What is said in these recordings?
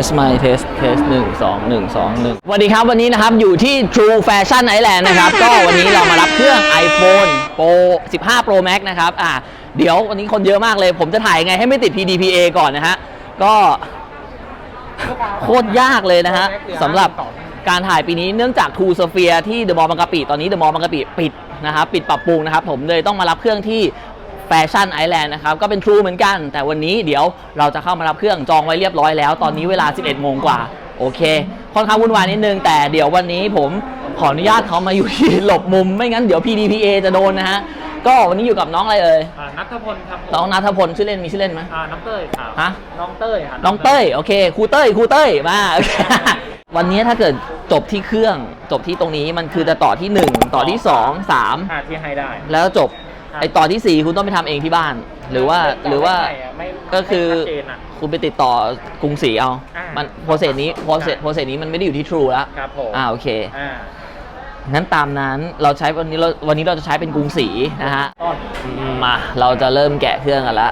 test my test test หนึ่งสองหนึ่งสองหนึ่งสวัสดีครับวันนี้นะครับ อยู่ที่ True Fashion Island นะครับ ก็วันนี้เรามารับเครื่อง iPhone Pro 15 Pro Max นะครับอ่าเดี๋ยววันนี้คนเยอะมากเลย ผมจะถ่ายยังไงให้ไม่ติด PDPA ก่อนนะฮะ ก็โคตรยากเลยนะฮะสำหรับการถ่ายปีนี้เนื่องจาก True Sphere ที่เดอะมอลล์บางกะปิตอนนี้เดอะมอลล์บางกะปิปิดนะครับปิดปรับปรุงนะครับ ผมเลยต้องมารับเครื่องที่ แฟชั่นไอแลนด์นะครับ ก็เป็น True เหมือนกัน แต่วันนี้เดี๋ยวเราจะเข้ามารับเครื่องจองไว้เรียบร้อยแล้ว ตอนนี้เวลา 11 โมงกว่า โอเค ค่อนข้างวุ่นวายนิดนึง แต่เดี๋ยววันนี้ผมขออนุญาตเขามาอยู่ที่หลบมุม ไม่งั้นเดี๋ยว PDPA จะโดนนะฮะ ก็วันนี้อยู่กับน้องอะไรเอ่ย อ่านัทพลครับผมน้องนัทพลชื่อเล่นมีชื่อเล่นไหม อ่าน้องเต้ยครับฮะ น้องเต้ยครับน้องเต้ยโอเคครูเต้ยครูเต้ยมาโอเควันนี้ถ้าเกิดจบที่เครื่องจบที่ตรงนี้มันคือจะต่อที่ 1 ต่อที่ 2 3 อ่าที่ให้ได้ แล้วจบครับ ไอต่อทีสี่ 4 คุณต้องไปทำเองที่บ้าน หรือว่าหรือว่าไม่ะไม่ก็คือไม่ชัดเจนอะ คุณไปติดต่อกรุงศรีเอาอ่ามัมันโปรเซสนี้โปรเซสโปรเซสนี้มันไม่ได้อยู่ที่ True แล้วครับผมอ่าโอเคอ่างั้นตามนั้นเราใช้วันนี้เราวันนี้เราจะใช้เป็นกรุงศรีนะฮะต้น มาเราจะเริ่มแกะเครื่องกันละ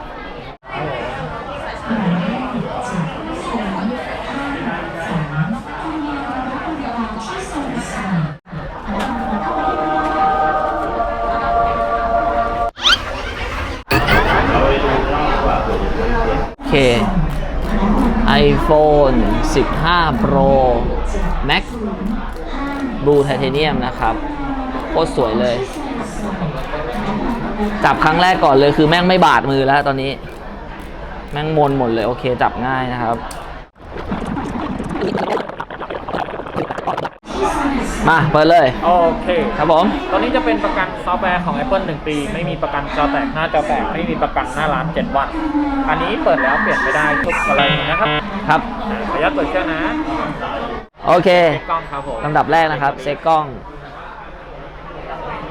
เค iPhone 15 Pro Max Blue Titanium นะครับ โคตรสวยเลย จับครั้งแรกก่อนเลยคือแม่งไม่บาดมือแล้วตอนนี้ แม่งมนหมดเลย โอเค จับง่ายนะครับ มาเปิดเลยโอเค ครับผมตอนนี้จะเป็นประกันซอฟต์แวร์ของ Apple 1 ปี ไม่มีประกันจอแตกหน้าจอแตกไม่มีประกันหน้าร้าน 7 วัน อันนี้เปิดแล้วเปลี่ยนไม่ได้ทุกอะไรนะครับครับอ่าขออนุญาตเปิดเครื่องนะโอเคเช็คกล้องครับผมลำดับแรกนะครับเซ็กกล้อง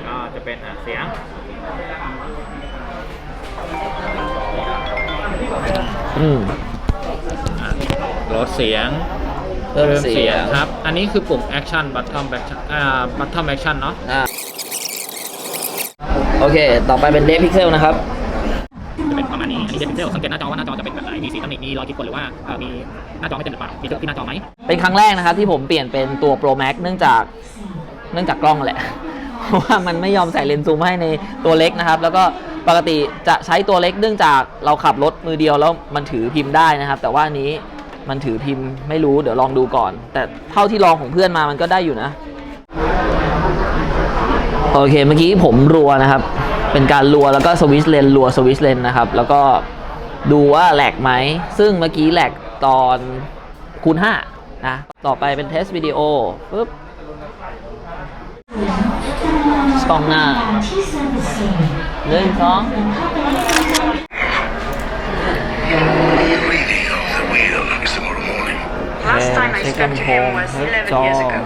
ก็จะเป็นอะเสียงอืมลดเสียง เพิ่มเสียงครับ อันนี้คือปุ่ม action button action อ่า button action เนาะอ่าโอเค ต่อไปเป็นเดฟพิกเซลนะครับ จะเป็นประมาณนี้อันนี้เดฟเซลสังเกตหน้าจอว่าหน้าจอจะเป็นแบบไหน มีสีตำหนิมีรอยขีดข่วนหรือว่าเอ่อมีหน้าจอไม่เต็มหรือเปล่า มีเครื่องที่หน้าจอไหมเป็นครั้งแรกนะครับที่ผมเปลี่ยนเป็นตัว Pro Max เนื่องจากเนื่องจากกล้องแหละ เพราะว่ามันไม่ยอมใส่เลนส์ซูมให้ในตัวเล็กนะครับ แล้วก็ปกติจะใช้ตัวเล็กเนื่องจากเราขับรถมือเดียวแล้วมันถือพิมพ์ได้นะครับ แต่ว่าอันนี้ มันถือพิมพ์ไม่รู้เดี๋ยวลองดูก่อน แต่เท่าที่ลองของเพื่อนมามันก็ได้อยู่นะ โอเคเมื่อกี้ผมรัวนะครับ เป็นการรัวแล้วก็สวิชเลนรัวสวิชเลนนะครับ แล้วก็ดูว่าแหลกไหม ซึ่งเมื่อกี้แหลกตอนคูณ5นะ ต่อไปเป็นเทสวิดีโอปุ๊บกล้องหน้าหนึ่งสอง Last time I เช็คลำ spoke โพ to ง him was เช็ค11จอ years ago.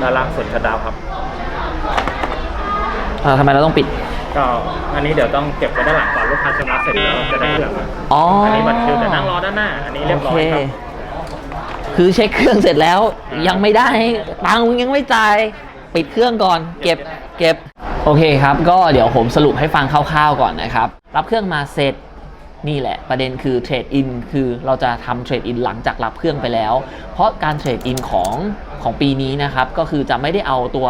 ด้านล่างสุดกระดาวครับเอ่อทำไมเราต้องปิด ก็อันนี้เดี๋ยวต้องเก็บไว้ด้านหลังก่อนลูกค้าชำระเสร็จแล้วจะได้เครื่องอ๋ออัอันนี้บัตรคิวแต่นั่งรอด้านหน้า อันนี้เรียบร้อยครับ คือเช็คเครื่องเสร็จแล้วยังไม่ได้ตังค์ยังไม่จ่ายปิดเครื่องก่อน เก็บเก็บโอเคครับ ก็เดี๋ยวผมสรุปให้ฟังคร่าวๆก่อนนะครับ รับเครื่องมาเสร็จ นี่แหละประเด็นคือเทรดอินคือเราจะทำเทรดอินหลังจากรับเครื่องไปแล้ว เพราะการเทรดอินของของปีนี้นะครับ ก็คือจะไม่ได้เอาตัว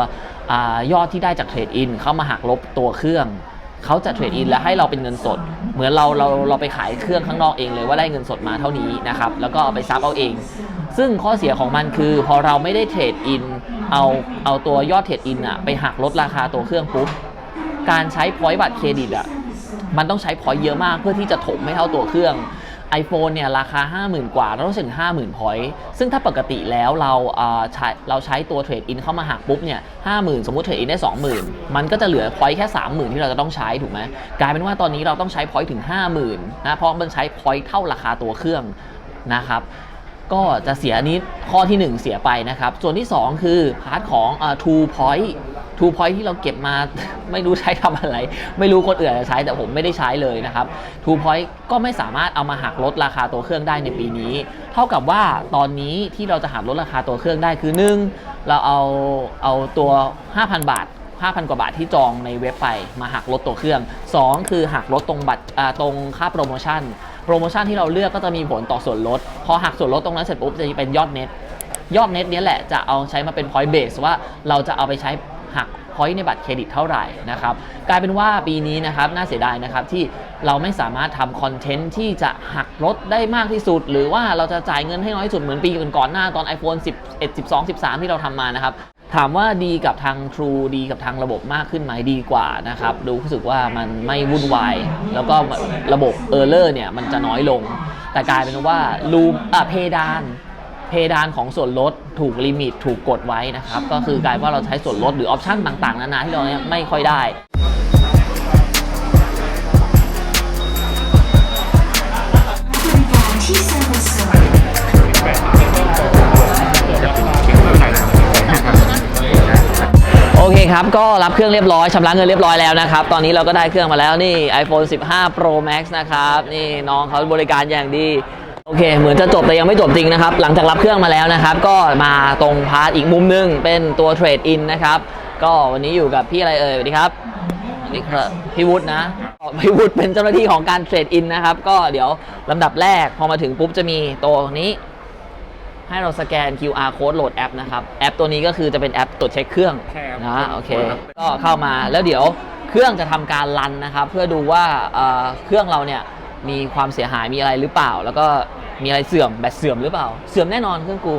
อยอดที่ได้จากเทรดอินเข้ามาหักลบตัวเครื่องเขาจะเทรดอินและให้เราเป็นเงินสด เหมือนเราเราเราไปขายเครื่องข้างนอกเองเลยว่าได้เงินสดมาเท่านี้นะครับ แล้วก็เอาไปซับเอาเอง ซึ่งข้อเสียของมันคือพอเราไม่ได้เทรดอินเอาเอาตัวยอดเทรดอินอะไปหักลดราคาตัวเครื่องปุ๊บการใช้พอยต์บัตรเครดิตอะ มันต้องใช้พอยต์เยอะมากเพื่อที่จะถมไม่เท่าตัวเครื่อง iPhone เนี่ยราคา 50,000 กว่าเราต้องถึง 50,000 พอยต์ซึ่งถ้าปกติแล้วเราเอ่อใช้เราใช้ตัวเทรดอินเข้ามาหักปุ๊บเนี่ย50,000 สมมติเทรดอินได้ 20,000 มันก็จะเหลือพอยต์แค่ 30,000 ที่เราจะต้องใช้ถูกไหมกลายเป็นว่าตอนนี้เราต้องใช้พอยต์ถึง 50,000นะเพราะมันใช้พอยต์เท่าราคาตัวเครื่องนะครับ ก็จะเสียนนี้ข้อที่ 1 เสียไปนะครับ ส่วนที่ 2 คือพาร์ทของอ่า two point two point ที่เราเก็บมา ไม่รู้ใช้ทำอะไร ไม่รู้คนอื่นจะใช้แต่ผมไม่ได้ใช้เลยนะครับ two point ก็ไม่สามารถเอามาหักลดราคาตัวเครื่องได้ในปีนี้ เท่ากับว่าตอนนี้ที่เราจะหักลดราคาตัวเครื่องได้คือ 1 เราเอาเอาตัว 5,000 บาท 5,000 กว่าบาทที่จองในเว็บไปมาหักลดตัวเครื่อง 2 คือหักลดตรงบัตรตรงค่าโปรโมชั่น โปรโมชั่นที่เราเลือกก็จะมีผลต่อส่วนลด พอหักส่วนลดตรงนั้นเสร็จปุ๊บจะเป็นยอดเน็ตยอดเน็ตเนี้ยแหละจะเอาใช้มาเป็น point base ว่าเราจะเอาไปใช้หัก point ในบัตรเครดิตเท่าไหร่นะครับกลายเป็นว่าปีนี้นะครับน่าเสียดายนะครับที่เราไม่สามารถทำคอนเทนต์ที่จะหักลดได้มากที่สุด หรือว่าเราจะจ่ายเงินให้น้อยที่สุดเหมือนปีก่อนๆหน้าตอน iPhone 11 12 13 ที่เราทำมานะครับ ถามว่าดีกับทาง True ดีกับทางระบบมากขึ้นไหมดีกว่านะครับดูรู้สึกว่ามันไม่วุ่นวาย แล้วก็ระบบเออร์เลอร์เนี่ยมันจะน้อยลง แต่กลายเป็นว่ารูมอะเพดาน เพดานของส่วนลดถูกลิมิตถูกกดไว้นะครับ ก็คือกลายว่าเราใช้ส่วนลดหรือออปชั่นต่างๆ นานาที่เราไม่ค่อยได้ ครับ ก็รับเครื่องเรียบร้อยชำระเงินเรียบร้อยแล้วนะครับ ตอนนี้เราก็ได้เครื่องมาแล้วนี่ iPhone 15 Pro Max นะครับ นี่น้องเขาบริการอย่างดี โอเค เหมือนจะจบแต่ยังไม่จบจริงนะครับ หลังจากรับเครื่องมาแล้วนะครับ ก็มาตรงพาร์ทอีกมุมหนึง เป็นตัวเทรดอินนะครับ ก็วันนี้อยู่กับพี่อะไรเอ่ยสวัสดีครับสวัสดีครับพี่วุฒินะพี่วุฒิเป็นเจ้าหน้าที่ของการเทรดอินนะครับ ก็เดี๋ยวลำดับแรกพอมาถึงปุ๊บจะมีตัวนี้ ให้เราสแกน QR code โหลดแอปนะครับ แอปตัวนี้ก็คือจะเป็นแอปตรวจเช็คเครื่องใช่ครับนะโอเค ก็เข้ามาแล้วเดี๋ยวเครื่องจะทำการรันนะครับ เพื่อดูว่าเอ่อเครื่องเราเนี่ยมีความเสียหายมีอะไรหรือเปล่า แล้วก็มีอะไรเสื่อมแบตเสื่อมหรือเปล่า เสื่อมแน่นอนเครื่องกู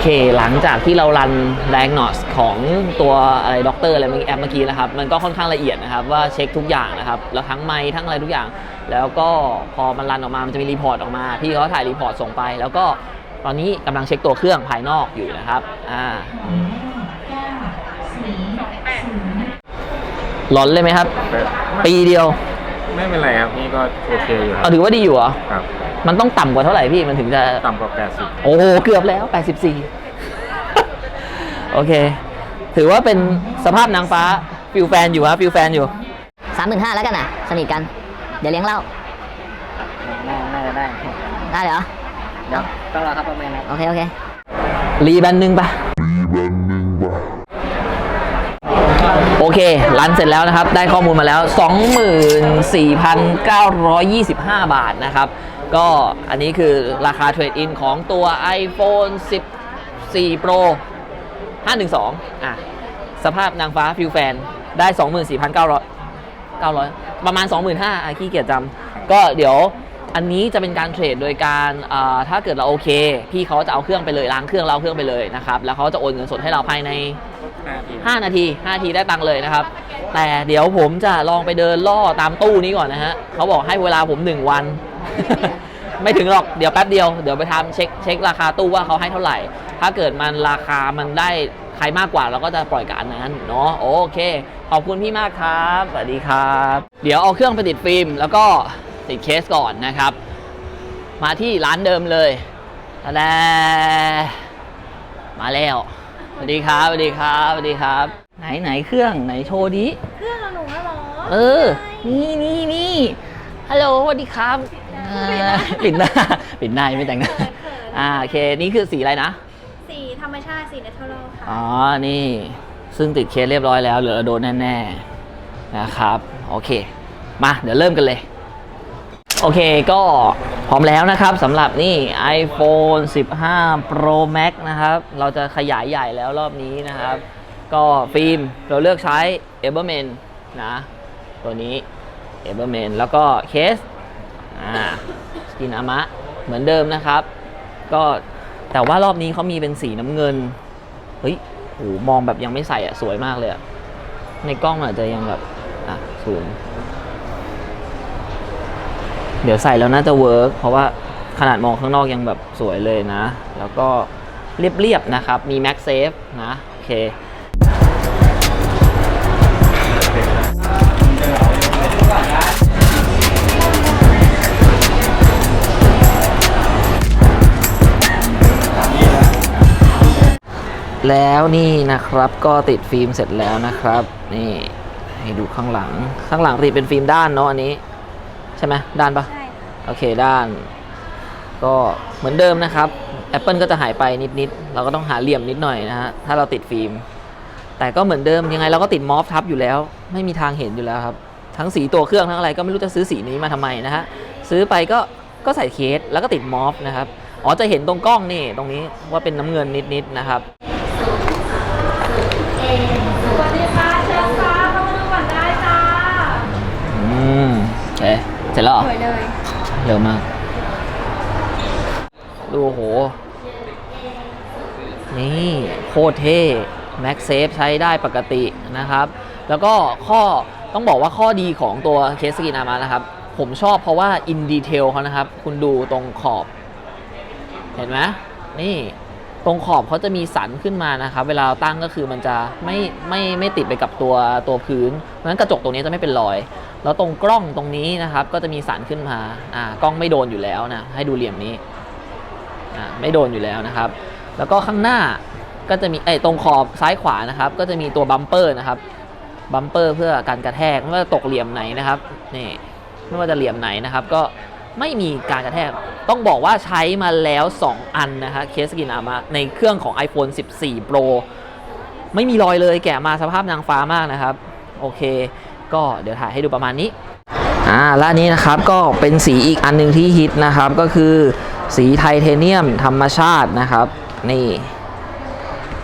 เค หลังจากที่เรารัน diagnose ของตัวอะไรด็อกเตอร์อะไรแอปเมื่อกี้นะครับ มันก็ค่อนข้างละเอียดนะครับ ว่าเช็คทุกอย่างนะครับ แล้วทั้งไมค์ทั้งอะไรทุกอย่าง แล้วก็พอมันรันออกมา มันจะมีรีพอร์ตออกมา พี่เขาถ่ายรีพอร์ตส่งไป แล้วก็ตอนนี้กำลังเช็คตัวเครื่องภายนอกอยู่นะครับ อ่าหลอนเลยไหมครับ ปีเดียว ไม่เป็นไรครับ นี่ก็โอเคอยู่ครัเอาถือว่าดีอยู่เหรอครับ มันต้องต่ำกว่าเท่าไหร่พี่มันถึงจะ ต่ำกว่าโอ้โห เกือบแล้ว 84 โอเค ถือว่าเป็นสภาพนางฟ้า ฟิลแฟนอยู่ฮะฟิลแฟนอยู่ สามหมื่นห้าแล้วกันอะ สนิทกัน เดี๋ยวเลี้ยงเหล้าน่าจะได้ได้เหรอ เดี๋ยวต้องรอครับประมาณนั้นโอเค โอเค รีแบนหนึ่งปะ โอเค รันเสร็จแล้วนะครับ ได้ข้อมูลมาแล้ว 24,925 บาทนะครับ ก็อันนี้คือราคาเทรดอินของตัว iPhone 14 Pro 512 อะ สภาพนางฟ้าฟิลแฟนได้ 24,900 900 ประมาณ 25,000อะขี้เกียจจำก็เดี๋ยวอันนี้จะเป็นการเทรดโดยการอ่าถ้าเกิดเราโอเค พี่เขาจะเอาเครื่องไปเลยล้างเครื่องเราเอาเครื่องไปเลยนะครับ แล้วเขาจะโอนเงินสดให้เราภายใน 5 นาที 5 นาทีได้ตังค์เลยนะครับ แต่เดี๋ยวผมจะลองไปเดินล่อตามตู้นี้ก่อนนะฮะเขาบอกให้เวลาผม 1 วัน ไม่ถึงหรอกเดี๋ยวแป๊บเดียวเดี๋ยวไปทำเช็คเช็คราคาตู้ว่าเขาให้เท่าไหร่ ถ้าเกิดมันราคามันได้ใครมากกว่าเราก็จะปล่อยกับอันนั้นเนาะโอเค ขอบคุณพี่มากครับสวัสดีครับ เดี๋ยวเอาเครื่องไปติดฟิล์มแล้วก็ติดเคสก่อนนะครับ มาที่ร้านเดิมเลยทะแลมาแล้วสวัสดีครับสวัสดีครับสวัสดีครับ ไหนไหนเครื่องไหนโชว์ดิเครื่องเราหนูแล้วเหรอเออ นี่นี่นี่ฮัลโหลสวัสดีครับอ่า ปิดหน้า ปิดหน้ายังไม่แต่งหน้าเขินๆอ่าโอเค นี่คือสีอะไรนะ สีธรรมชาติสีเนเธอรัลค่ะ อ๋อ นี่ ซึ่งติดเคสเรียบร้อยแล้วเหลือโดนแน่ๆ นะครับ โอเค มา เดี๋ยวเริ่มกันเลย โอเค ก็พร้อมแล้วนะครับสำหรับนี่ iPhone 15 Pro Max นะครับ เราจะขยายใหญ่แล้วรอบนี้นะครับ ก็ฟิล์มเราเลือกใช้ e v e r m a n นะ ตัวนี้ e v e r m a n แล้วก็เคส อ่าสกินอามะเหมือนเดิมนะครับ ก็แต่ว่ารอบนี้เขามีเป็นสีน้ำเงิน เฮ้ยโหมองแบบยังไม่ใส่อะ สวยมากเลยอะ ในกล้องอาจจะยังแบบ อะสูง เดี๋ยวใส่แล้วน่าจะเวิร์กเพราะว่าขนาดมองข้างนอกยังแบบสวยเลยนะ แล้วก็เรียบๆนะครับ มี Max Safe นะ โอเค แล้วนี่นะครับก็ติดฟิล์มเสร็จแล้วนะครับ นี่ให้ดูข้างหลังข้างหลังติดเป็นฟิล์มด้านเนาะอันนี้ ใช่ไหมด้านปะใช่โอเคด้าน ก็เหมือนเดิมนะครับ Apple ก็จะหายไปนิดๆเราก็ต้องหาเหลี่ยมนิดหน่อยนะฮะถ้าเราติดฟิล์ม แต่ก็เหมือนเดิมยังไงเราก็ติดมอฟทับอยู่แล้ว ไม่มีทางเห็นอยู่แล้วครับ ทั้งสีตัวเครื่องทั้งอะไรก็ไม่รู้จะซื้อสีนี้มาทำไมนะฮะซื้อไปก็ก็ใส่เคสแล้วก็ติดมอฟนะครับอ๋อจะเห็นตรงกล้องนี่ตรงนี้ว่าเป็นน้ำเงินนิดๆนะครับ สวัสดีค่ะเชฟฟ้าเข้ามาดูก่อนได้จ้าอืมโอเคเสร็จแล้วเหรอสวยเลยเร็วมาก ดูโห นี่โคตรเท่ Max Safe ใช้ได้ปกตินะครับ แล้วก็ข้อต้องบอกว่าข้อดีของตัวเคสกินามานะครับ ผมชอบเพราะว่า in detail เขานะครับ คุณดูตรงขอบ เห็นไหมนี่ ตรงขอบเขาจะมีสันขึ้นมานะครับ เวลาเราตั้งก็คือมันจะไม่ไม่ไม่ติดไปกับตัวตัวพื้นเพราะฉะนั้นกระจกตรงนี้จะไม่เป็นรอย แล้วตรงกล้องตรงนี้นะครับ ก็จะมีสันขึ้นมาอ่ากล้องไม่โดนอยู่แล้วนะให้ดูเหลี่ยมนี้อ่าไม่โดนอยู่แล้วนะครับ แล้วก็ข้างหน้าก็จะมีไอ้ตรงขอบซ้ายขวานะครับ ก็จะมีตัวบัมเปอร์นะครับบัมเปอร์เพื่อการกระแทกไม่ว่าตกเหลี่ยมไหนนะครับนี่ไม่ว่าจะเหลี่ยมไหนนะครับ ก็ไม่มีการกระแทก ต้องบอกว่าใช้มาแล้ว 2 อันนะฮะเคสกินอามาในเครื่องของ iPhone 14 Pro ไม่มีรอยเลยแกะมาสภาพนางฟ้ามากนะครับ โอเค ก็เดี๋ยวถ่ายให้ดูประมาณนี้อ่าและอันนี้นะครับก็เป็นสีอีกอันหนึ่งที่ฮิตนะครับ ก็คือสีไทเทเนียมธรรมชาตินะครับ นี่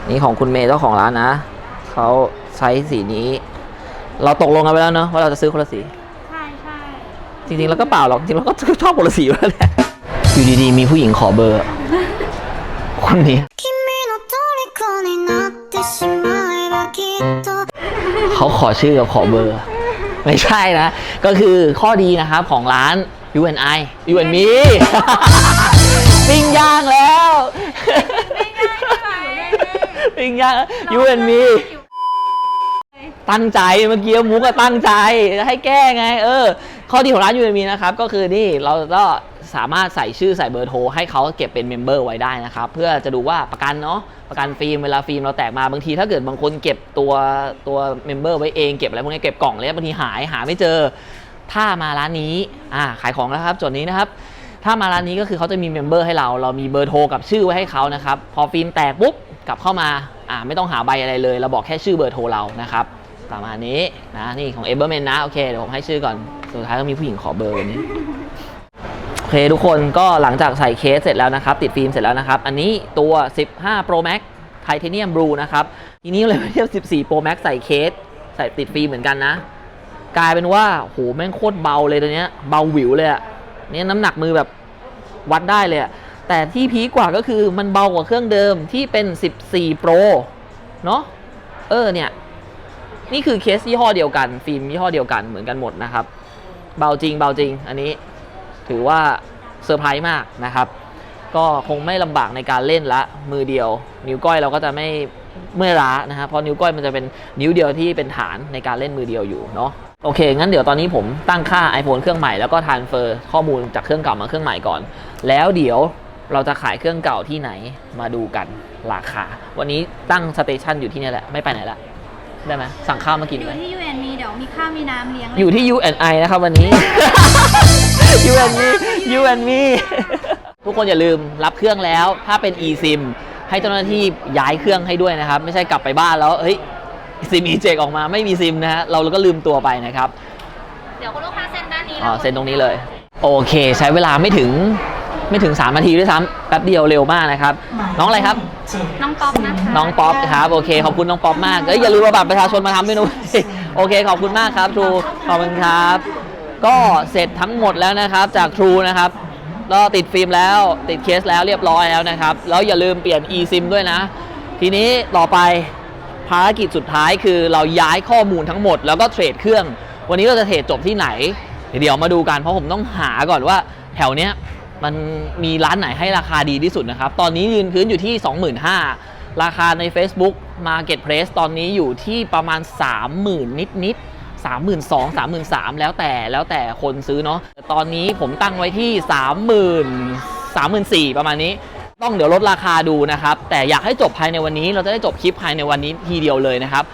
นี่ของคุณเมย์เจ้าของร้านนะเขาใช้สีนี้ เราตกลงกันไปแล้วเนาะว่าเราจะซื้อคนละสี ใช่ใช่จริงๆ แล้วก็เปล่าหรอกจริงๆแล้วก็ชอบคนละสีอยู่แล้วแหละ อยู่ดีๆ มีผู้หญิงขอเบอร์ คนนี้ เขาขอชื่อกับขอเบอร์ ไม่ใช่นะ ก็คือข้อดีนะครับของร้าน U N I U N Me ปิ้งย่างแล้วปิ้งย่าง U N Me ตั้งใจเมื่อกี้มูก็ตั้งใจให้แก้ไง เออ ข้อดีของร้าน UNME นะครับก็คือนี่เราก็สามารถใส่ชื่อใส่เบอร์โทรให้เขาเก็บเป็นเมมเบอร์ไว้ได้นะครับ เพื่อจะดูว่าประกันเนาะประกันฟิล์มเวลาฟิล์มเราแตกมาบางทีถ้าเกิดบางคนเก็บตัวตัวเมมเบอร์ไว้เองเก็บอะไรพวกนี้เก็บกล่องเลยบางทีหายหาไม่เจอ ถ้ามาร้านนี้อ่าขายของแล้วครับจดนี้นะครับถ้ามาร้านนี้ก็คือเขาจะมีเมมเบอร์ให้เรา เรามีเบอร์โทรกับชื่อไว้ให้เขานะครับ พอฟิล์มแตกปุ๊บกลับเข้ามาอ่าไม่ต้องหาใบอะไรเลย เราบอกแค่ชื่อเบอร์โทรเรานะครับประมาณนี้นะนี่ของเอเบอร์เมนนะโอเคเดี๋ยวผมให้ชื่อก่อน สุดท้ายก็มีผู้หญิงขอเบอร์นี้โอเคทุกคนก็หลังจากใส่เคสเสร็จแล้วนะครับ ติดฟิล์มเสร็จแล้วนะครับ อันนี้ตัว 15 Pro Max Titanium Blue นะครับ ทีนี้เลยเทียบ 14 Pro Max ใส่เคส ใส่ติดฟิล์มเหมือนกันนะ กลายเป็นว่าโหแม่งโคตรเบาเลยตัวเนี้ยเบาหวิวเลยอะเนี่ยน้ำหนักมือแบบวัดได้เลยอะแต่ที่พีกว่าก็คือมันเบากว่าเครื่องเดิมที่เป็น 14 Pro เนาะเออเนี่ยนี่คือเคสยี่ห้อเดียวกัน ฟิล์มยี่ห้อเดียวกันเหมือนกันหมดนะครับ เบาจริงเบาจริง อันนี้ถือว่าเซอร์ไพรส์มากนะครับ ก็คงไม่ลำบากในการเล่นละมือเดียว นิ้วก้อยเราก็จะไม่เมื่อยล้านะครับเพราะนิ้วก้อยมันจะเป็นนิ้วเดียวที่เป็นฐานในการเล่นมือเดียวอยู่เนาะโอเค งั้นเดี๋ยวตอนนี้ผมตั้งค่า iPhone เครื่องใหม่แล้วก็ทานเฟอร์ข้อมูลจากเครื่องเก่ามาเครื่องใหม่ก่อน แล้วเดี๋ยวเราจะขายเครื่องเก่าที่ไหนมาดูกันราคา วันนี้ตั้งสเตชันอยู่ที่นี่แหละ ไม่ไปไหนละ ได้ไหมสั่งข้าวมากินอไหมยู่ที่ UN มีเดี๋ยวมีข้าวมีน้ำเลี้ยงอยู่ที่ UNI นะครับวันนี้ You and me You and me ทุกคนอย่าลืมรับเครื่องแล้ว ถ้าเป็น eSIM ให้เจ้าหน้าที่ย้ายเครื่องให้ด้วยนะครับ ไม่ใช่กลับไปบ้านแล้วเฮ้ยซิมอีเจกออกมาไม่มีซิมนะฮะเราก็ลืมตัวไปนะครับ เดี๋ยวคุณลูกค้าเซ็นด้านนี้อ๋อเซ็นตรงนี้เลย โอเค ใช้เวลาไม่ถึง ไม่ถึง 3 นาทีด้วยซ้ำแป๊บเดียวเร็วมากนะครับ น้องอะไรครับ น้องป๊อปนะคะน้องป๊อปครับโอเคขอบคุณน้องป๊อปมากเอ้ยอย่าลืมเอาบัตรประชาชนมาทำด้วยนะเว้ยโอเค ขอบคุณมากครับทรูขอบคุณครับ ก็เสร็จทั้งหมดแล้วนะครับจากทรูนะครับก็ติดฟิล์มแล้วติดเคสแล้วเรียบร้อยแล้วนะครับ แล้วอย่าลืมเปลี่ยน eSIM ด้วยนะ ทีนี้ต่อไปภารกิจสุดท้ายคือเราย้ายข้อมูลทั้งหมด แล้วก็เทรดเครื่อง วันนี้เราจะเทรดจบที่ไหน เดี๋ยวมาดูกันเพราะผมต้องหาก่อนว่าแถวเนี้ย มันมีร้านไหนให้ราคาดีที่สุดนะครับ ตอนนี้ยืนพื้นอยู่ที่ 25,000 ราคาใน Facebook Marketplace ตอนนี้อยู่ที่ประมาณ 30,000 นิดนิดๆ32,000 33,000 แล้วแต่แล้วแต่คนซื้อเนาะแต่ตอนนี้ผมตั้งไว้ที่ 30,000 34,000 ประมาณนี้ ต้องเดี๋ยวลดราคาดูนะครับ แต่อยากให้จบภายในวันนี้ เราจะได้จบคลิปภายในวันนี้ทีเดียวเลยนะครับ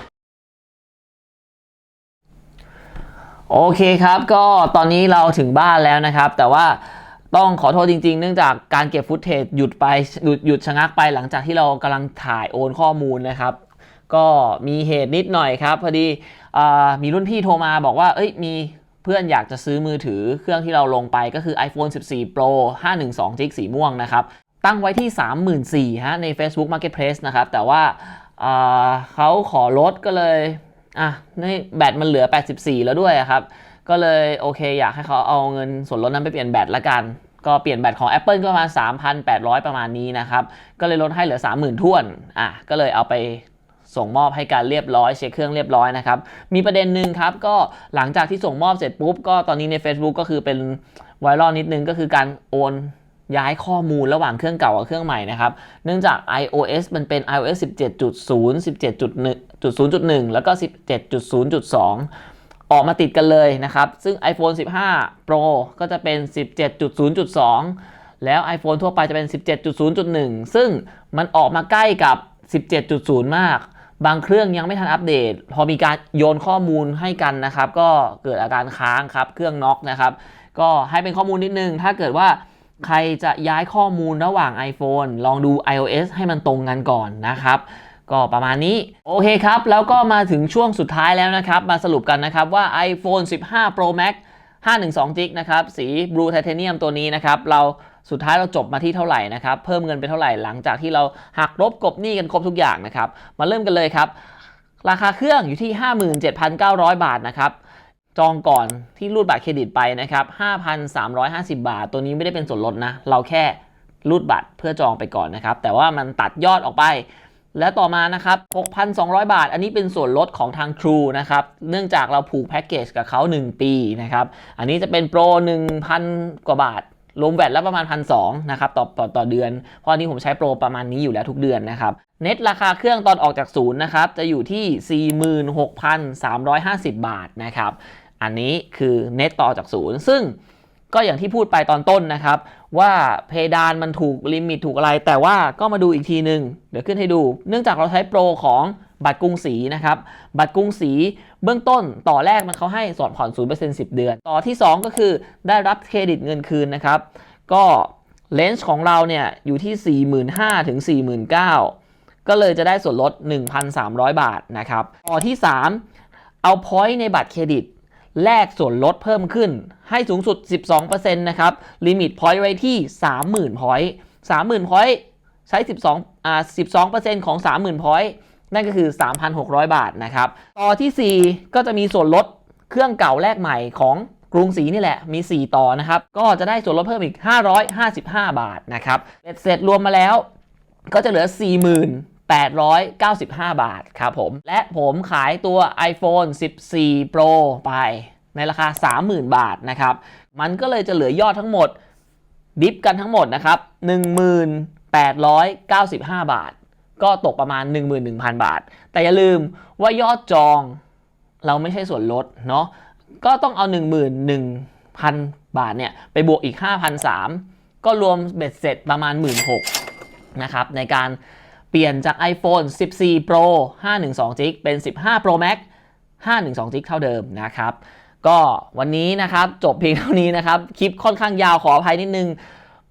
โอเคครับ ก็ตอนนี้เราถึงบ้านแล้วนะครับ แต่ว่า ต้องขอโทษจริงๆ เนื่องจากการเก็บฟุตเทจหยุดไปหยุดหยุดชะงักไปหลังจากที่เรากำลังถ่ายโอนข้อมูลนะครับ ก็มีเหตุนิดหน่อยครับ พอดีอมีรุ่นพี่โทรมาบอกว่า เอ้ยมีเพื่อนอยากจะซื้อมือถือเครื่องที่เราลงไปก็คือ iPhone 14 Pro 512 g b สีม่วงนะครับ ตั้งไว้ที่ 34,000ฮะใน Facebook Marketplace นะครับ แต่ว่าเขาขอลดก็เลยอะนี่แบตมันเหลือ 84 แล้วด้วยครับ ก็เลยโอเคอยากให้เขาเอาเงินส่วนลดนั้นไปเปลี่ยนแบตละกัน ก็เปลี่ยนแบตของ Apple ก็ประมาณ 3,800 ประมาณนี้นะครับ ก็เลยลดให้เหลือ 30,000ท้วนอะก็เลยเอาไปส่งมอบให้การเรียบร้อยเช็คเครื่องเรียบร้อยนะครับ มีประเด็นหนึ่งครับ ก็หลังจากที่ส่งมอบเสร็จปุ๊บ ก็ตอนนี้ใน Facebook ก็คือเป็นไวรัลนิดนึงก็คือการโอนย้ายข้อมูลระหว่างเครื่องเก่ากับเครื่องใหม่นะครับ เนื่องจาก iOS มันเป็น iOS 17.0 17.0.1 แล้วก็ 17.0.2 ออกมาติดกันเลยนะครับ ซึ่ง iPhone 15 Pro ก็จะเป็น 17.0.2 แล้ว iPhone ทั่วไปจะเป็น 17.0.1 ซึ่งมันออกมาใกล้กับ 17.0 มาก บางเครื่องยังไม่ทันอัปเดต พอมีการโยนข้อมูลให้กันนะครับ ก็เกิดอาการค้างครับ เครื่องน็อกนะครับ ก็ให้เป็นข้อมูลนิดนึง ถ้าเกิดว่าใครจะย้ายข้อมูลระหว่าง iPhone ลองดู iOS ให้มันตรงกันก่อนนะครับ ก็ประมาณนี้ โอเคครับ แล้วก็มาถึงช่วงสุดท้ายแล้วนะครับ มาสรุปกันนะครับว่า iPhone 15 Pro Max 512 g b นะครับ สี Blue Titanium ตัวนี้นะครับ เราสุดท้ายเราจบมาที่เท่าไหร่นะครับ เพิ่มเงินไปเท่าไหร่หลังจากที่เราหักลบกบหนี้กันครบทุกอย่างนะครับ มาเริ่มกันเลยครับ ราคาเครื่องอยู่ที่ 57,900 บาทนะครับจองก่อนที่รูดบัตรเครดิตไปนะครับ 5,350 บาท ตัวนี้ไม่ได้เป็นส่วนลดนะ เราแค่รูดบัตรเพื่อจองไปก่อนนะครับ แต่ว่ามันตัดยอดออกไป และต่อมานะครับ 6,200 บาท อันนี้เป็นส่วนลดของทาง True นะครับ เนื่องจากเราผูกแพ็กเกจกับเขา 1 ปีนะครับ อันนี้จะเป็นโปร 1,000 กว่าบาทรวมแวตแล้วประมาณ1,200นะครับต่อต่อต่อเดือน เพราะอันนี้ผมใช้โปรประมาณนี้อยู่แล้วทุกเดือนนะครับ เน็ตราคาเครื่องตอนออกจากศูนย์นะครับ จะอยู่ที่ 46,350 บาทนะครับ อันนี้คือเน็ตต่อจากศูนย์ซึ่ง ก็อย่างที่พูดไปตอนต้นนะครับ ว่าเพดานมันถูกลิมิตถูกอะไร แต่ว่าก็มาดูอีกทีหนึ่งเดี๋ยวขึ้นให้ดู เนื่องจากเราใช้โปรของบัตรกรุงศรีนะครับ บัตรกรุงศรีเบื้องต้นต่อแรกมันเขาให้สอนผ่อน 0% 10 เดือน ต่อที่ 2 ก็คือได้รับเครดิตเงินคืนนะครับ ก็เลนส์ของเราเนี่ยอยู่ที่ 45,000ถึง49,000 ก็เลยจะได้ส่วนลด 1,300 บาทนะครับ ต่อที่ 3 เอาพอยต์ในบัตรเครดิต แลกส่วนลดเพิ่มขึ้น ให้สูงสุด 12%นะครับ ลิมิตพอยต์ไว้ที่ 30,000พอยต์30,000พอยต์ใช้ 12อ่า12%ของ 30,000พอยต์นั่นก็คือ 3,600 บาทนะครับ ต่อทีสี่4 ก็จะมีส่วนลดเครื่องเก่าแลกใหม่ของกรุงศรีนี่แหละมี 4 ต่อนะครับ ก็จะได้ส่วนลดเพิ่มอีก 555 บาทนะครับเบ็ดเสร็จรวมมาแล้วก็จะเหลือ 895 บาทครับผม และผมขายตัว iPhone 14 Pro ไปในราคา 30,000 บาทนะครับ มันก็เลยจะเหลือยอดทั้งหมด ดิฟกันทั้งหมดนะครับ 1895 บาท ก็ตกประมาณ 11,000 บาท แต่อย่าลืมว่ายอดจองเราไม่ใช่ส่วนลดเนาะ ก็ต้องเอา 11,000 บาทเนี่ย ไปบวกอีก5,300ก็รวมเบ็ดเสร็จประมาณ 16,000นะครับในการ เปลี่ยนจาก iPhone 14 Pro 512 g b เป็น 15 Pro Max 512 g b เท่าเดิมนะครับ ก็วันนี้นะครับจบเพียงเท่านี้นะครับ คลิปค่อนข้างยาวขออภัยนิดนึง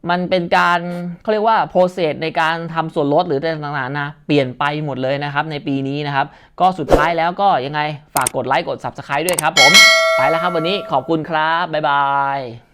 มันเป็นการเขาเรียกว่าโปรเซสในการทำส่วนลดหรือต่างๆนะเปลี่ยนไปหมดเลยนะครับในปีนี้นะครับ ก็สุดท้ายแล้วก็ยังไงฝากกดไลค์กด Subscribe ด้วยครับผม ไปแล้วครับวันนี้ขอบคุณครับ บ๊ายบาย